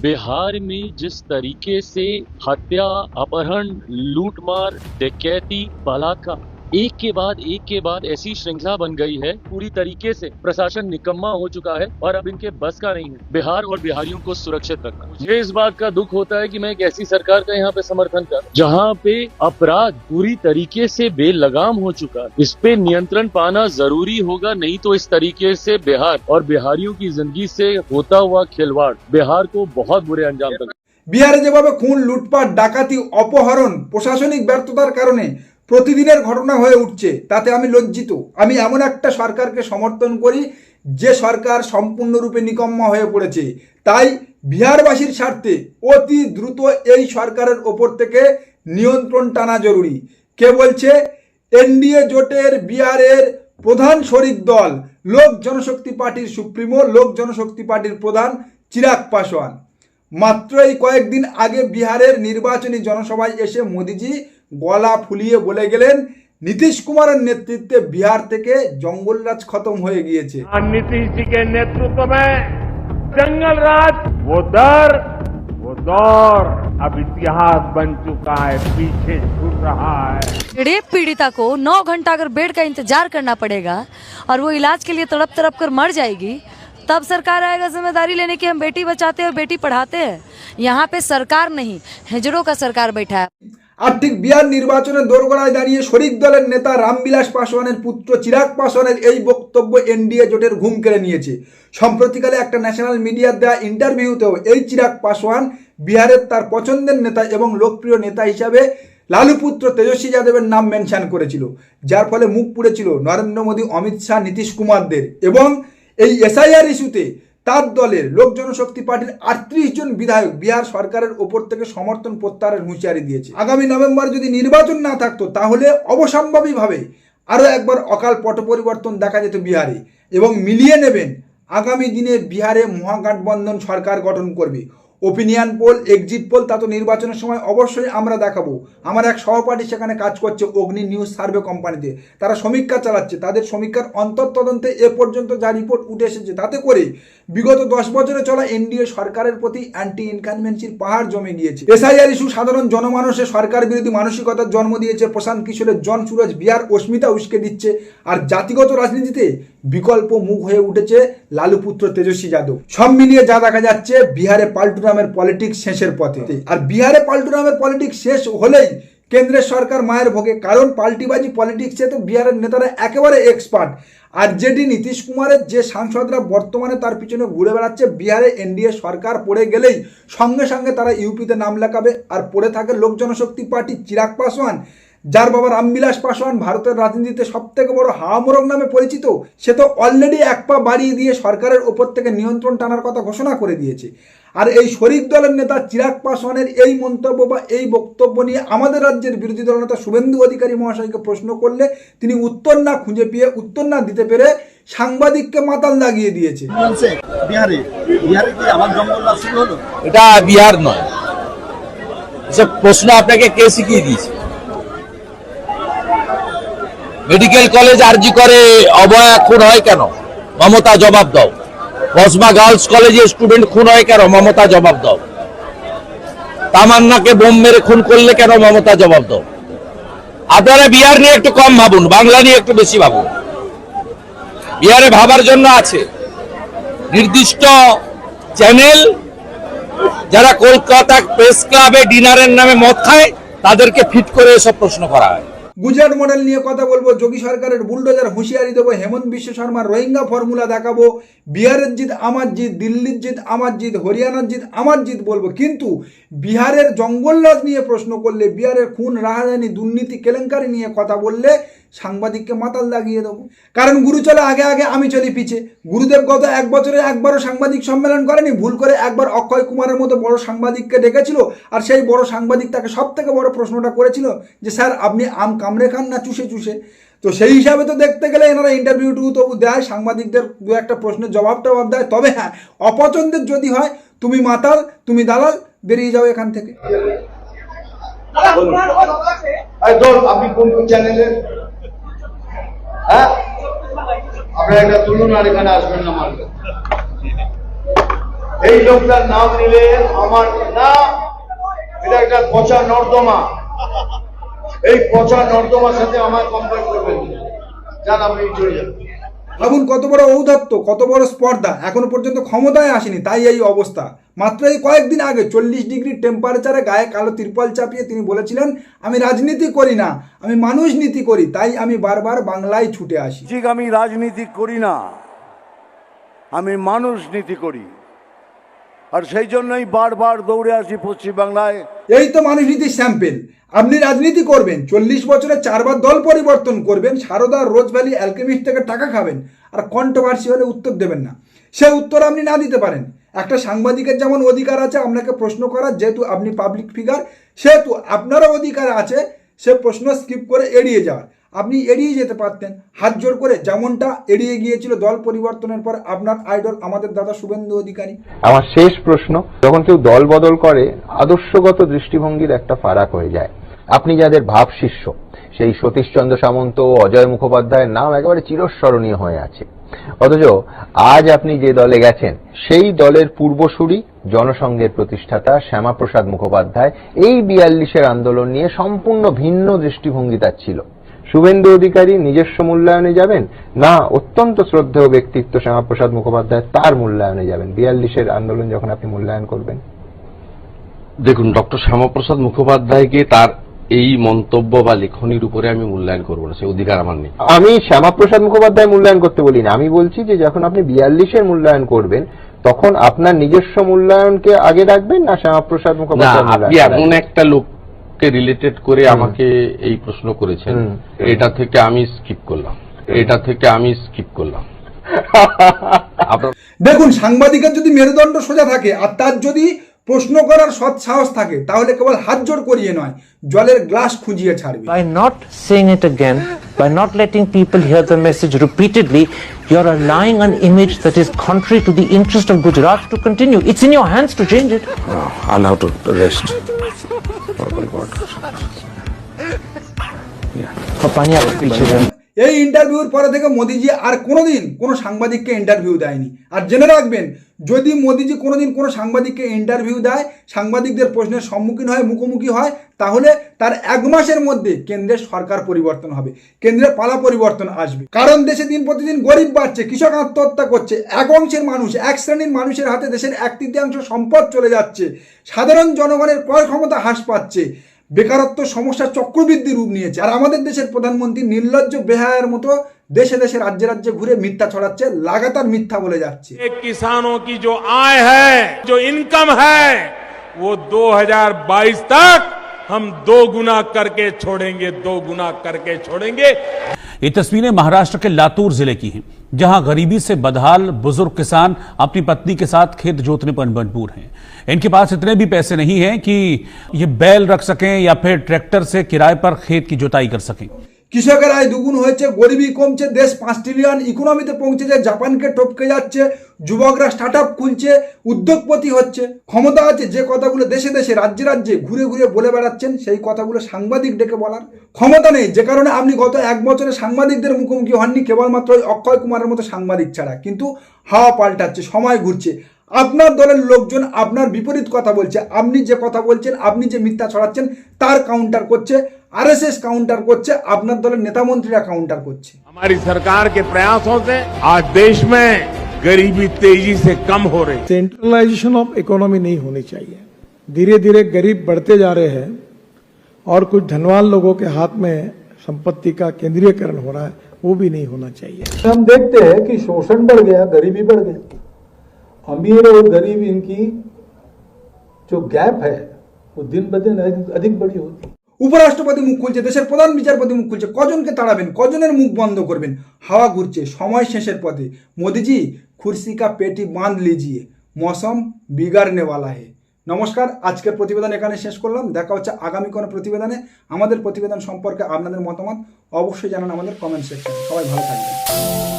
बिहार में जिस तरीके से हत्या अपहरण लूटमार डकैती बलात्कार एक के बाद एक के बाद ऐसी श्रृंखला बन गई है पूरी तरीके से प्रशासन निकम्मा हो चुका है और अब इनके बस का नहीं है बिहार और बिहारियों को सुरक्षित रखना मुझे इस बात का दुख होता है कि मैं एक ऐसी सरकार का यहाँ पे समर्थन कर जहाँ पे अपराध पूरी तरीके से बेलगाम हो चुका है इस पे नियंत्रण पाना जरूरी होगा नहीं तो इस तरीके से बिहार और बिहारियों की जिंदगी से होता हुआ खिलवाड़ बिहार को बहुत बुरे अंजाम तक বিহারে যেভাবে খুন লুটপাট ডাকাতি অপহরণ প্রশাসনিক ব্যর্থতার কারণে প্রতিদিনের ঘটনা হয়ে উঠছে, তাতে আমি লজ্জিত। আমি এমন একটা সরকারকে সমর্থন করি, যে সরকার সম্পূর্ণরূপে নিকম্মা হয়ে পড়েছে। তাই বিহারবাসীর স্বার্থে অতি দ্রুত এই সরকারের ওপর থেকে নিয়ন্ত্রণ টানা জরুরি। কে বলছে, এনডিএ জোটের বিহারের প্রধান শরিক দল, লোক জনশক্তি পার্টির সুপ্রিমো, লোক জনশক্তি পার্টির প্রধান চিরাগ পাসওয়ান মাত্র এই কয়েকদিন আগে বিহারের নির্বাচনী জনসভায় এসে মোদিজি গলা ফুলিয়ে বলে গেলেন নীতিশ কুমারের নেতৃত্বে বিহার থেকে জঙ্গলরাজ খতম হয়ে গিয়েছে और नीतीश जी के नेतृत्व में जंगल राज वो दर वो दौर अब इतिहास बन चुका है पीछे छूट रहा है रेप पीड़िता को नौ घंटा अगर बेड का इंतजार करना पड़ेगा और वो इलाज के लिए तड़प तड़प कर मर जाएगी तब सरकार आएगा जिम्मेदारी लेने की हम बेटी बचाते हैं और बेटी पढ़ाते हैं यहाँ पे सरकार नहीं हिजड़ों का सरकार बैठा है আর ঠিক বিহার নির্বাচনে দোরগোড়ায় দাঁড়িয়ে শরিক দলের নেতা রামবিলাস পাসওয়ানের পুত্র চিরাগ পাসওয়ানের এই বক্তব্য এনডিএ জোটের ঘুম কেড়ে নিয়েছে। সম্প্রতিকালে একটা ন্যাশনাল মিডিয়ার দেওয়া ইন্টারভিউতেও এই চিরাগ পাসওয়ান বিহারের তার পছন্দের নেতা এবং লোকপ্রিয় নেতা হিসাবে লালু পুত্র তেজস্বী যাদবের নাম মেনশন করেছিল, যার ফলে মুখ পুড়েছিল নরেন্দ্র মোদী, অমিত শাহ, নীতিশ কুমারদের এবং এই এসআইআর ইস্যুতে তার দলের লোক জনশক্তি পার্টির আটত্রিশ জন বিধায়ক বিহার সরকারের ওপর থেকে সমর্থন প্রত্যাহারের হুঁশিয়ারি দিয়েছে। আগামী নভেম্বর যদি নির্বাচন না থাকতো, তাহলে অবসম্ভাবীভাবে আরও একবার অকাল পট পরিবর্তন দেখা যেত বিহারে এবং মিলিয়ে নেবেন আগামী দিনে বিহারে মহাগঠবন্ধন সরকার গঠন করবে। ওপিনিয়ন পোল এক্সিট পোল তা তো নির্বাচনের সময় অবশ্যই আমরা দেখাবো। আমার এক সহপাঠী সেখানে কাজ করছে অগ্নি নিউজ সার্ভে কোম্পানিতে তারা সমীক্ষা চালাচ্ছে। তাদের সমীক্ষার অন্তর্তদন্তে এ পর্যন্ত যা রিপোর্ট উঠে এসেছে, তাতে করে বিগত দশ বছরে চলা এনডিএ সরকারের প্রতি অ্যান্টি ইনকানভেন্সির পাহাড় জমে গিয়েছে। এসআইআর ইস্যু সাধারণ জনমানুষের সরকার বিরোধী মানসিকতার জন্ম দিয়েছে। প্রশান্ত কিশোরের জন সুরজ বিহার অস্মিতা উস্কে দিচ্ছে। আর জাতিগত রাজনীতিতে বিকল্প মুখ হয়ে উঠেছে লালু পুত্র তেজস্বী যাদব। সব মিলিয়ে যা দেখা যাচ্ছে, বিহারে পাল্টু নামের পলিটিক্স শেষের পথে। আর বিহারে পাল্টু নামের পলিটিক্স শেষ হলেই কেন্দ্রের সরকার মায়ের ভোগে। কারণ পাল্টিবাজি পলিটিক্সে তো বিহারের নেতারা একেবারে এক্সপার্ট আর জেডি নীতিশ কুমারের যে সাংসদরা বর্তমানে তার পিছনে ঘুরে বেড়াচ্ছে, বিহারে এনডিএ সরকার পড়ে গেলেই সঙ্গে সঙ্গে তারা ইউপিতে নাম লেখাবে। আর পড়ে থাকে লোক জনশক্তি পার্টি চিরাগ পাসওয়ান। যার বাবা রামবিলাস পাসওয়ান ভারতের রাজনীতিতে সব থেকে বড় হাওয়ামোরক নামে পরিচিত সে তো অলরেডি এক পা বাড়িয়ে দিয়ে সরকারের ওপর থেকে নিয়ন্ত্রণ টানার কথা ঘোষণা করে দিয়েছে। আর এই শরিক দলের নেতা চিরাগ পাসওয়ানের এই মন্তব্য বা এই বক্তব্য নিয়ে আমাদের রাজ্যের বিরোধী দল নেতা শুভেন্দু অধিকারী মহাশয়কে প্রশ্ন করলে তিনি উত্তর না খুঁজে পেয়ে উত্তর না দিতে পেরে সাংবাদিককে মাতাল লাগিয়ে দিয়েছে। বিহারে বিহারে কি জঙ্গল এটা বিহার নয়। প্রশ্ন আপনাকে কে শিখিয়ে দিয়েছে? মেডিকেল কলেজ আরজি করে, অবয়া খুন হয় কেন? মমতা জবাব দাও। কসমা গার্লস কলেজে স্টুডেন্ট খুন হয় কেন? মমতা জবাব দাও। তামান্নাকে বোম মেরে খুন করলে কেন? মমতা জবাব দাও। আপনারা বিহার নিয়ে একটু কম ভাবুন, বাংলা নিয়ে একটু বেশি ভাবুন। বিহারে ভাবার জন্য আছে নির্দিষ্ট চ্যানেল, যারা কলকাতা প্রেস ক্লাবে ডিনারের নামে মদ খায়, তাদেরকে ফিট করে এসব প্রশ্ন করা হয়। গুজরাট মডেল নিয়ে কথা বলব, যোগী সরকারের বুলডোজার হুঁশিয়ারি দেবো, হেমন্ত বিশ্ব শর্মার রোহিঙ্গা ফর্মুলা দেখাবো, বিহারের জিত আমার জিত দিল্লির জিত আমার জিত হরিয়ানার জিত আমার জিত বলব। কিন্তু বিহারের জঙ্গলরাজ নিয়ে প্রশ্ন করলে, বিহারের খুন রাহাজানি দুর্নীতি, কেলেঙ্কারি নিয়ে কথা বললে সাংবাদিককে মাতাল লাগিয়ে দেবো। কারণ গুরু চলে, আগে আগে আমি চলি পিছে। গুরুদেব গত এক বছরে একবারও সাংবাদিক সম্মেলন করেনি। ভুল করে একবার অক্ষয় কুমারের মতো বড় সাংবাদিককে ডেকেছিল আর সেই বড় সাংবাদিক তাকে সব থেকে বড় প্রশ্নটা করেছিল যে, স্যার, আপনি আম কামড়ে খান না, চুষে চুষে? তো সেই হিসাবে তো দেখতে গেলে এনারা ইন্টারভিউ টু তবু দেয়, সাংবাদিকদের দু একটা প্রশ্নের জবাব টবাব দেয়। তবে হ্যাঁ অপছন্দের যদি হয়, তুমি মাতাল, তুমি দালাল, বেরিয়ে যাও এখান থেকে। আপনি কোন চ্যানেলের হ্যাঁ? আপনারা একটা তুলুন আর এখানে আসবেন না মারবেন এই লোকটার নাম নিলে আমার না, এটা একটা পচা নর্দমা। এই পচা নর্দমার সাথে আমার কম্পেয়ার করবেন। যান, আপনি চলে যান। ভাবুন, কত বড় ঔদত্ত কত বড় স্পর্ধা। এখনও পর্যন্ত ক্ষমতায় আসেনি, তাই এই অবস্থা। মাত্র এই কয়েকদিন আগে চল্লিশ ডিগ্রি টেম্পারেচারে গায়ে কালো তিরপল চাপিয়ে তিনি বলেছিলেন আমি রাজনীতি করি না আমি মানুষ নীতি করি তাই আমি বারবার বাংলায় ছুটে আসি। ঠিক আমি রাজনীতি করি না আমি মানুষ নীতি করি। আর সেই জন্যই বারবার দৌড়ে আসি পশ্চিমবাংলায়। এই তো মানুষ নীতির স্যাম্পেল আপনি রাজনীতি করবেন চল্লিশ বছরে চারবার দল পরিবর্তন করবেন সারদা রোজ ভ্যালি অ্যালকেমিস্ট থেকে টাকা খাবেন আর কন্ট্রোভার্সি হলে উত্তর দেবেন না। সে উত্তর আপনি না দিতে পারেন। একটা সাংবাদিকের যেমন অধিকার আছে, আপনাকে প্রশ্ন করার, যেহেতু আপনি পাবলিক ফিগার সেহেতু আপনারও অধিকার আছে, সে প্রশ্ন স্কিপ করে এড়িয়ে যাওয়ার। আপনি এড়িয়ে যেতে পারতেন, হাত জোর করে, যেমনটা এড়িয়ে গিয়েছিল দল পরিবর্তনের পর আপনার আইডল আমাদের দাদা শুভেন্দু অধিকারী। আমার শেষ প্রশ্ন, যখন কেউ দল বদল করে, আদর্শগত দৃষ্টিভঙ্গির একটা ফারাক হয়ে যায়। আপনি যাদের ভাব শিষ্য সেই সতীশচন্দ্র সামন্ত অজয় মুখোপাধ্যায়ের নাম একেবারে চিরস্মরণীয় হয়ে আছে। অথচ আজ আপনি যে দলে গেছেন, সেই দলের পূর্বসূরি, জনসংঘের প্রতিষ্ঠাতা শ্যামাপ্রসাদ মুখোপাধ্যায় এই বিয়াল্লিশের আন্দোলন নিয়ে সম্পূর্ণ ভিন্ন দৃষ্টিভঙ্গি তার ছিল শুভেন্দু অধিকারী নিজস্ব মূল্যায়নে যাবেন? না, অত্যন্ত শ্রদ্ধেয় ব্যক্তিত্ব শ্যামাপ্রসাদ মুখোপাধ্যায় তার মূল্যায়নে যাবেন। বিয়াল্লিশের আন্দোলন যখন আপনি মূল্যায়ন করবেন। দেখুন, ডক্টর শ্যামাপ্রসাদ মুখোপাধ্যায়কে তার এই মন্তব্য বা লেখনির উপরে আমি মূল্যায়ন করব না সে অধিকার আমার নেই। আমি শ্যামাপ্রসাদ মুখোপাধ্যায় মূল্যায়ন করতে বলি না। আমি বলছি যে যখন আপনি বিয়াল্লিশের মূল্যায়ন করবেন তখন আপনার নিজস্ব মূল্যায়নকে আগে রাখবেন না শ্যামাপ্রসাদ মুখোপাধ্যায় আপনি এমন একটা লোককে রিলেটেড করে আমাকে এই প্রশ্ন করেছেন। এটা থেকে আমি স্কিপ করলাম। এটা থেকে আমি স্কিপ করলাম। দেখুন সাংবাদিকের যদি মেরুদণ্ড সোজা থাকে আর তার যদি প্রশ্ন করার সৎ সাহস থাকে তাহলে কেবল হাত জোড় করিয়ে নয় জলের গ্লাস খুঁজিয়ে ছাড়বে By not saying it again, by not letting people hear the message repeatedly, you're allowing an image that is contrary to the interest of Gujarat to continue. It's in your hands to change it. I'll have to rest. Papani, आप पीछे जाओ। এই ইন্টারভিউর পরে থেকে মোদিজি আর কোনোদিন কোনো সাংবাদিককে ইন্টারভিউ দেয়নি। আর জেনে রাখবেন, যদি মোদিজি কোনোদিন কোনো সাংবাদিককে ইন্টারভিউ দেয়, সাংবাদিকদের প্রশ্নের সম্মুখীন হয়, মুখোমুখি হয়, তাহলে তার এক মাসের মধ্যে কেন্দ্রের সরকার পরিবর্তন হবে, কেন্দ্রের পালা পরিবর্তন আসবে। কারণ দেশে দিন প্রতিদিন গরিব বাড়ছে, কৃষক আত্মহত্যা করছে, এক অংশের মানুষ, এক শ্রেণির মানুষের হাতে দেশের এক তৃতীয়াংশ সম্পদ চলে যাচ্ছে, সাধারণ জনগণের ক্রয় ক্ষমতা হ্রাস পাচ্ছে বেকারত্ব সমস্যা চক্রবৃদ্ধি রূপ নিয়েছে আর আমাদের দেশের প্রধানমন্ত্রী নির্লজ্জ বেহায়ের মতো দেশে দেশে রাজ্যে রাজ্যে ঘুরে মিথ্যা ছড়াচ্ছে লাগাতার মিথ্যা বলে যাচ্ছে एक किसानों की जो आय है जो इनकम है वो 2022 तक हम दो गुना करके छोड़ेंगे दो गुना करके छोड़ेंगे ये तस्वीरें महाराष्ट्र के लातूर ज़िले की हैं, जहाँ गरीबी से बदहाल बुज़ुर्ग किसान अपनी पत्नी के साथ खेत जोतने पर मजबूर हैं। इनके पास इतने भी पैसे नहीं हैं कि ये बैल रख सकें या फिर ट्रैक्टर से किराए पर खेत की जुताई कर सकें। কৃষকের আয় দুগুণ হয়েছে, গরিবী কমছে, দেশ পাঁচ ট্রিলিয়ন ইকোনমিতে পৌঁছেছে, জাপানকে টপকে যাচ্ছে, যুবকরা স্টার্ট আপ খুলছে, উদ্যোগপতি হচ্ছে। ক্ষমতা আছে যে কথাগুলো দেশে দেশে, রাজ্যে রাজ্যে ঘুরে ঘুরে বলে বেড়াচ্ছেন, সেই কথাগুলো সাংবাদিক ডেকে বলার ক্ষমতা নেই। যে কারণে আপনি গত এক বছরে সাংবাদিকদের মুখোমুখি হননি, কেবলমাত্র অক্ষয় কুমারের মতো সাংবাদিক ছাড়া। কিন্তু হাওয়া পাল্টাচ্ছে, সময় ঘুরছে। আপনার দলের লোকজন আপনার বিপরীত কথা বলছে আপনি যে কথা বলছেন আপনি যে মিথ্যা ছড়াচ্ছেন তার কাউন্টার করছে আরএসএস কাউন্টার করছে আপনার দলের নেতা মন্ত্রীরা কাউন্টার করছে हमारी सरकार के प्रयासों से आज देश में गरीबी तेजी से कम हो रही है सेंट्रलाइजेशन ऑफ इकोनॉमी नहीं होनी चाहिए धीरे धीरे गरीब बढ़ते जा रहे हैं और कुछ धनवान लोगों के हाथ में संपत्ति का केंद्रीयकरण हो रहा है वो भी नहीं होना चाहिए हम देखते हैं कि शोषण बढ़ गया गरीबी बढ़ गया अमीर और गरीब इनकी जो गैप है वो दिन ब दिन अधिक- अधिक बड़ी होती है উপরাষ্ট্রপতি মুখ খুলছে দেশের প্রধান বিচারপতি মুখ খুলছে কজনকে তাড়াবেন কজনের মুখ বন্ধ করবেন হাওয়া ঘুরছে সময় শেষের পথে মোদিজি কুর্সি কা পেটি বাঁধ লিজিয়ে মৌসম বিগাড়নে वाला है নমস্কার আজকের প্রতিবেদন এখানে শেষ করলাম দেখা হচ্ছে আগামী কোনো প্রতিবেদনে আমাদের প্রতিবেদন সম্পর্কে আপনাদের মতামত অবশ্যই জানান আমাদের কমেন্ট সেকশনে সবাই ভালো থাকবেন